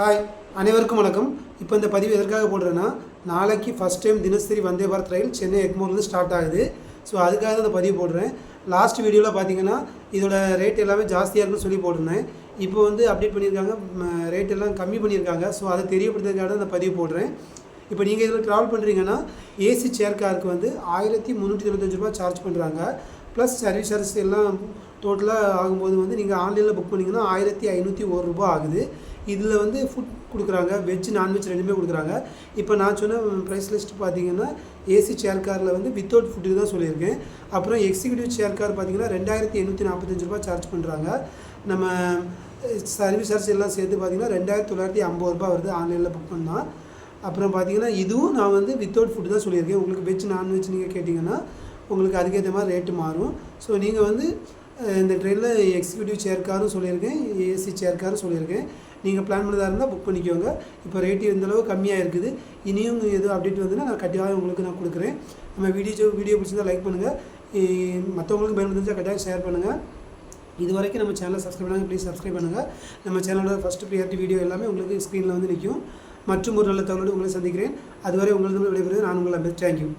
Hi அனைவருக்கும் வணக்கம். இப்போ இந்த பதிவு எதற்காக போடுறேன்னா நாளைக்கு ஃபஸ்ட் டைம் தினசரி வந்தே பாரத் ரயில் சென்னை எக்மோர்லேருந்து ஸ்டார்ட் ஆகுது. ஸோ அதுக்காக தான் இந்த பதிவு போடுறேன். லாஸ்ட் வீடியோவில் பார்த்தீங்கன்னா இதோட ரேட் எல்லாமே ஜாஸ்தியாக இருக்குன்னு சொல்லி போட்டிருந்தேன். இப்போ வந்து அப்டேட் பண்ணியிருக்காங்க ரேட் எல்லாம் கம்மி பண்ணியிருக்காங்க. ஸோ அதை தெரியப்படுத்துறதுக்காக தான் இந்த பதிவு போடுறேன். இப்போ நீங்கள் இதில் ட்ராவல் பண்ணுறீங்கன்னா ஏசி சேர் காருக்கு வந்து ஆயிரத்தி முந்நூற்றி தொண்ணூத்தஞ்சு ரூபா சார்ஜ் பண்ணுறாங்க ப்ளஸ் சர்வீஸ் சார்ஜ் எல்லாம் டோட்டலாக ஆகும்போது வந்து நீங்கள் ஆன்லைனில் புக் பண்ணிங்கன்னா ஆயிரத்தி ஐநூற்றி ஒரு ரூபா ஆகுது. இதில் வந்து ஃபுட் கொடுக்குறாங்க வெஜ் நான்வெஜ் ரெண்டுமே கொடுக்குறாங்க. இப்போ நான் சொன்ன ப்ரைஸ் லிஸ்ட் பார்த்தீங்கன்னா ஏசி சேர் காரில் வந்து வித்தவுட் ஃபுட்டு தான் சொல்லியிருக்கேன். அப்புறம் எக்ஸிக்யூட்டிவ் சேர் கார் பார்த்தீங்கன்னா ரெண்டாயிரத்தி எண்ணூற்றி நாற்பத்தஞ்சு ரூபா சார்ஜ் பண்ணுறாங்க நம்ம சர்வீஸ் சார்ஜ் எல்லாம் சேர்த்து பார்த்தீங்கன்னா ரெண்டாயிரத்தி தொள்ளாயிரத்தி ஐம்பது ரூபா வருது ஆன்லைனில் புக் பண்ணால் அப்புறம் பார்த்தீங்கன்னா இதுவும் நான் வந்து வித்தவுட் ஃபுட்டு தான் சொல்லியிருக்கேன். உங்களுக்கு வெஜ் நான்வெஜ் நீங்கள் கேட்டிங்கன்னா உங்களுக்கு அதுக்கேற்ற மாதிரி ரேட்டு மாறும். ஸோ நீங்கள் வந்து இந்த ட்ரெயினில் எக்ஸிக்யூட்டிவ் சேர்க்காரும் சொல்லியிருக்கேன் ஏசி சேர்க்காரும் சொல்லியிருக்கேன். நீங்கள் பிளான் பண்ணதாக இருந்தால் புக் பண்ணிக்கோங்க. இப்போ ரேட்டு இந்த அளவு கம்மியாக இருக்குது. இனியும் எதுவும் அப்டேட் வந்துன்னா நான் கண்டிப்பாக உங்களுக்கு நான் கொடுக்குறேன். நம்ம வீடியோ வீடியோ பிடிச்சிருந்தா லைக் பண்ணுங்கள் மற்றவங்களுக்கு பயன்படுத்தா கட்டாயம் ஷேர் பண்ணுங்கள் இது வரைக்கும் நம்ம சேனலை சப்ஸ்கிரைப் பண்ணாங்க ப்ளீஸ் சப்ஸ்கிரைப் பண்ணுங்கள் நம்ம சேனலோட ஃபஸ்ட்டு ப்ரியாரிட்டி வீடியோ எல்லாமே உங்களுக்கு ஸ்க்ரீனில் வந்து நிற்கும் மற்றும் ஒரு நல்ல தகவலோடு உங்களை சந்திக்கிறேன். அதுவரை உங்களது விடைபெறுவது நான் உங்களை தேங்க்யூ